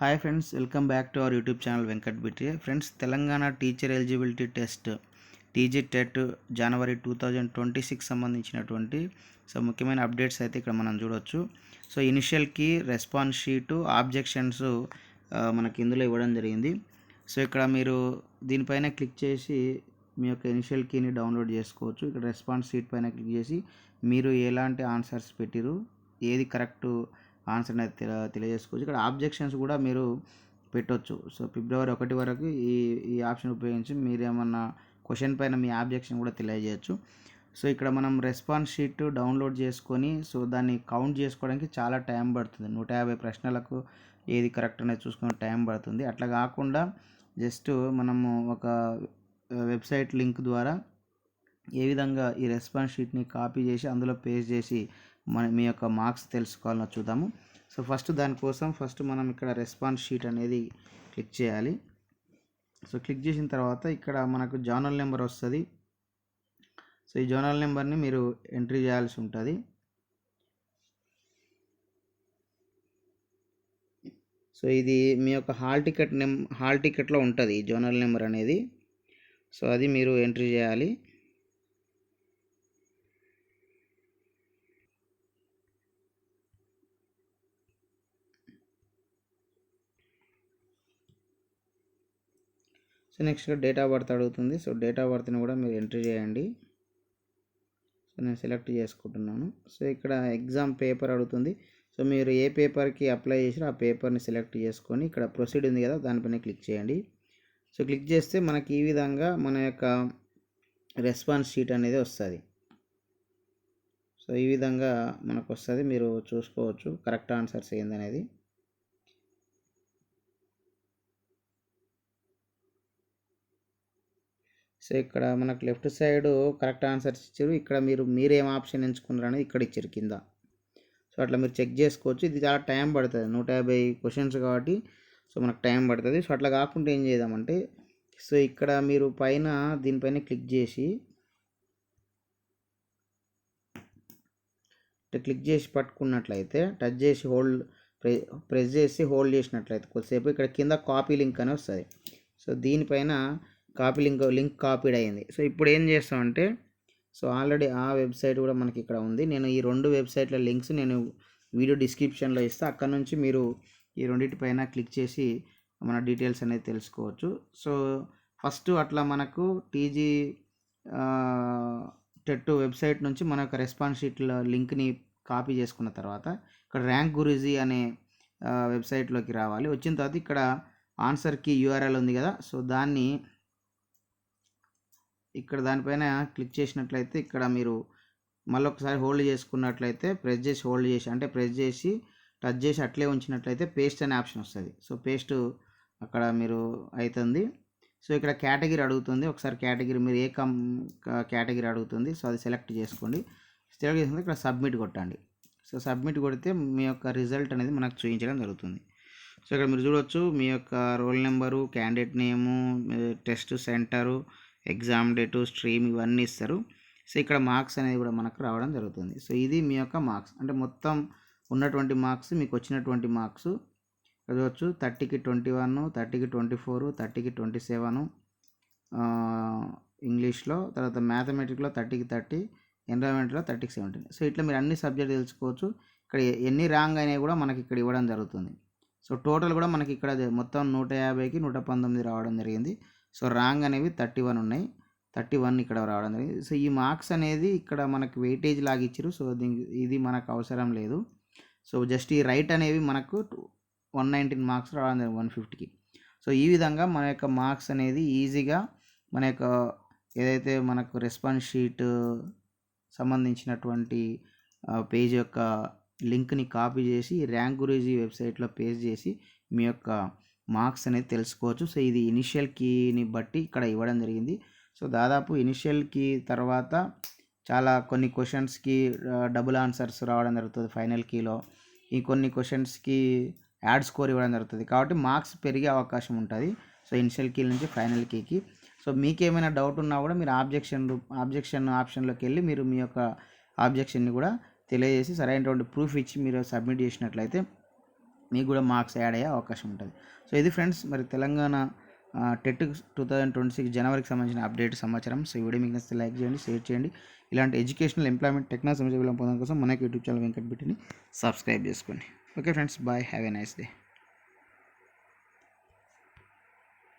Hi friends welcome back to our YouTube channel Venkat Bitti friends Telangana teacher eligibility test TG TET January two thousand twenty six సంబంధించినటువంటి so ముఖ్యమైన updates అయితే ఇక్కడ మనం చూడొచ్చు. So ఇనిషియల్కి response sheet objections మనకి ఇందులో ఇవ్వడం జరిగింది. సో ఇక్కడ మీరు దీనిపైన క్లిక్ చేసి మీ యొక్క ఇనిషియల్ కీని డౌన్లోడ్ చేసుకోవచ్చు. ఇక్కడ రెస్పాన్స్ షీట్ పైన క్లిక్ చేసి మీరు ఎలాంటి ఆన్సర్స్ పెట్టిరు ఏది కరెక్ట్ ఆన్సర్ అనేది తెల తెలియజేసుకోవచ్చు. ఇక్కడ ఆబ్జెక్షన్స్ కూడా మీరు పెట్టొచ్చు. సో ఫిబ్రవరి ఒకటి వరకు ఈ ఈ ఆప్షన్ ఉపయోగించి మీరు ఏమన్నా క్వశ్చన్ పైన మీ ఆబ్జెక్షన్ కూడా తెలియజేయచ్చు. సో ఇక్కడ మనం రెస్పాన్స్ షీట్ డౌన్లోడ్ చేసుకొని సో దాన్ని కౌంట్ చేసుకోవడానికి చాలా టైం పడుతుంది. నూట యాభై ప్రశ్నలకు ఏది కరెక్ట్ అనేది చూసుకునే టైం పడుతుంది. అట్లా కాకుండా జస్ట్ మనము ఒక వెబ్సైట్ లింక్ ద్వారా ఏ విధంగా ఈ రెస్పాన్స్ షీట్ని కాపీ చేసి అందులో పేస్ట్ చేసి మన మీ యొక్క మార్క్స్ తెలుసుకోవాలని చూద్దాము. సో ఫస్ట్ దానికోసం ఫస్ట్ మనం ఇక్కడ రెస్పాన్స్ షీట్ అనేది క్లిక్ చేయాలి. సో క్లిక్ చేసిన తర్వాత ఇక్కడ మనకు జర్నల్ నెంబర్ వస్తుంది. సో ఈ జర్నల్ నెంబర్ని మీరు ఎంట్రీ చేయాల్సి ఉంటుంది. సో ఇది మీ యొక్క హాల్ టికెట్ నెం హాల్ టికెట్లో ఉంటుంది ఈ జోనల్ నెంబర్ అనేది. సో అది మీరు ఎంట్రీ చేయాలి. So next date of birth అడుగుతుంది. సో డేట్ ఆఫ్ బర్త్ని కూడా మీరు ఎంట్రీ చేయండి. సో నేను సెలెక్ట్ చేసుకుంటున్నాను. సో ఇక్కడ ఎగ్జామ్ పేపర్ అడుగుతుంది. సో మీరు ఏ పేపర్కి అప్లై చేసినా ఆ పేపర్ని సెలెక్ట్ చేసుకొని ఇక్కడ ప్రొసీడ్ ఉంది కదా దానిపైన క్లిక్ చేయండి. సో క్లిక్ చేస్తే మనకి ఈ విధంగా మన యొక్క రెస్పాన్స్ షీట్ అనేది వస్తుంది. సో ఈ విధంగా మనకు వస్తుంది. మీరు చూసుకోవచ్చు. కరెక్ట్ ఆన్సర్స్ ఏందనేది. సో ఇక్కడ మనకు లెఫ్ట్ సైడ్ కరెక్ట్ ఆన్సర్స్ ఇచ్చారు. ఇక్కడ మీరు మీరేం ఆప్షన్ ఎంచుకున్నారు అనేది ఇక్కడ ఇచ్చారు కింద. సో అట్లా మీరు చెక్ చేసుకోవచ్చు. ఇది చాలా టైం పడుతుంది. నూట యాభై క్వశ్చన్స్ కాబట్టి సో మనకు టైం పడుతుంది. సో అట్లా కాకుండా ఏం చేద్దామంటే సో ఇక్కడ మీరు పైన దీనిపైన క్లిక్ చేసి క్లిక్ చేసి పట్టుకున్నట్లయితే టచ్ చేసి హోల్డ్ ప్రె ప్రెస్ చేసి హోల్డ్ చేసినట్లయితే కొద్దిసేపు ఇక్కడ కింద కాపీ లింక్ అని వస్తుంది. సో దీనిపైన కాపీ లింక్ లింక్ కాపీడ్ అయింది సో ఇప్పుడు ఏం చేస్తామంటే సో ఆల్రెడీ ఆ వెబ్సైట్ కూడా మనకి ఇక్కడ ఉంది. నేను ఈ రెండు వెబ్సైట్ల లింక్స్ నేను వీడియో డిస్క్రిప్షన్లో ఇస్తాను అక్కడ నుంచి మీరు ఈ రెండింటిపైన క్లిక్ చేసి మన డీటెయిల్స్ అనేది తెలుసుకోవచ్చు. సో ఫస్ట్ అట్లా మనకు టీజీ టెట్ వెబ్సైట్ నుంచి మన యొక్క రెస్పాన్స్ షీట్ల లింక్ని కాపీ చేసుకున్న తర్వాత ఇక్కడ ర్యాంక్ గురూజీ అనే వెబ్సైట్లోకి రావాలి. వచ్చిన తర్వాత ఇక్కడ ఆన్సర్కి యూఆర్ఎల్ ఉంది కదా సో దాన్ని ఇక్కడ దానిపైన క్లిక్ చేసినట్లయితే ఇక్కడ మీరు మళ్ళీ ఒకసారి హోల్డ్ చేసుకున్నట్లయితే ప్రెస్ చేసి హోల్డ్ చేసి అంటే ప్రెస్ చేసి టచ్ చేసి అట్లే ఉంచినట్లయితే పేస్ట్ అనే ఆప్షన్ వస్తుంది. సో పేస్ట్ అక్కడ మీరు అవుతుంది సో ఇక్కడ కేటగిరీ అడుగుతుంది. ఒకసారి కేటగిరీ మీరు ఏ కం కేటగిరీ అడుగుతుంది. సో అది సెలెక్ట్ చేసుకోండి. సెలెక్ట్ చేసుకుంటే ఇక్కడ సబ్మిట్ కొట్టండి. సో సబ్మిట్ కొడితే మీ యొక్క రిజల్ట్ అనేది మనకు చూపించడం జరుగుతుంది. సో ఇక్కడ మీరు చూడవచ్చు మీ యొక్క roll number candidate name test centre exam date stream ఇవన్నీ ఇస్తారు. సో ఇక్కడ మార్క్స్ అనేది కూడా మనకు రావడం జరుగుతుంది. సో ఇది మీ యొక్క మార్క్స్. అంటే మొత్తం ఉన్నటువంటి మార్క్స్ మీకు వచ్చినటువంటి మార్క్స్ చదవచ్చు. థర్టీకి ట్వంటీ వన్ థర్టీకి ట్వంటీ ఫోర్ థర్టీకి ట్వంటీ సెవెన్ ఇంగ్లీష్లో తర్వాత మ్యాథమెటిక్లో థర్టీకి థర్టీ ఎన్విరాన్మెంట్లో థర్టీకి సెవెంటీన్. సో ఇట్లా మీరు అన్ని సబ్జెక్ట్ తెలుసుకోవచ్చు. ఇక్కడ ఎన్ని రాంగ్ అయినాయి కూడా మనకి ఇక్కడ ఇవ్వడం జరుగుతుంది. సో టోటల్ కూడా మనకి ఇక్కడ మొత్తం నూట యాభైకి నూట పంతొమ్మిది రావడం జరిగింది. సో రాంగ్ అనేవి థర్టీ వన్ ఉన్నాయి. థర్టీ వన్ ఇక్కడ రావడం జరిగింది. సో ఈ మార్క్స్ అనేది ఇక్కడ మనకు వెయిటేజ్ లాగా ఇచ్చారు సో దీనికి ఇది మనకు అవసరం లేదు. సో జస్ట్ ఈ రైట్ అనేవి మనకు వన్ నైన్టీన్ మార్క్స్ రావడం జరిగింది వన్ ఫిఫ్టీకి. సో ఈ విధంగా మన యొక్క మార్క్స్ అనేది ఈజీగా మన యొక్క ఏదైతే మనకు రెస్పాన్స్ షీట్ సంబంధించినటువంటి పేజ్ యొక్క లింక్ని కాపీ చేసి ర్యాంక్ గురేజీ వెబ్సైట్లో పేస్ట్ చేసి మీ యొక్క మార్క్స్ అనేది తెలుసుకోవచ్చు. సో ఇది ఇనిషియల్ కీని బట్టి ఇక్కడ ఇవ్వడం జరిగింది. సో దాదాపు ఇనిషియల్ కీ తర్వాత చాలా కొన్ని క్వశ్చన్స్కి డబుల్ ఆన్సర్స్ రావడం జరుగుతుంది ఫైనల్ కీలో. ఈ కొన్ని క్వశ్చన్స్కి యాడ్ స్కోర్ ఇవ్వడం జరుగుతుంది. కాబట్టి మార్క్స్ పెరిగే అవకాశం ఉంటుంది. సో ఇనిషియల్ కీ నుంచి ఫైనల్ కీకి సో మీకేమైనా డౌట్ ఉన్నా కూడా మీరు ఆబ్జెక్షన్ ఆబ్జెక్షన్ ఆప్షన్లోకి వెళ్ళి మీరు మీ యొక్క ఆబ్జెక్షన్ని కూడా తెలియజేసి సరైనటువంటి ప్రూఫ్ ఇచ్చి మీరు సబ్మిట్ చేసినట్లయితే మీకు కూడా మార్క్స్ యాడ్ అయ్యే అవకాశం ఉంటుంది. సో ఇది ఫ్రెండ్స్ మరి Telangana TET two thousand twenty six జనవరికి సంబంధించిన అప్డేట్ సమాచారం. సో ఈ వీడియో మీకు నచ్చితే లైక్ చేయండి షేర్ చేయండి. ఇలాంటి ఎడ్యుకేషనల్ ఎంప్లాయ్మెంట్ టెక్నాలజీ పొందడం కోసం మనకి యూట్యూబ్ ఛానల్ వెంకట్ బిట్టిని సబ్స్క్రైబ్ చేసుకోండి. Okay friends bye have a nice day.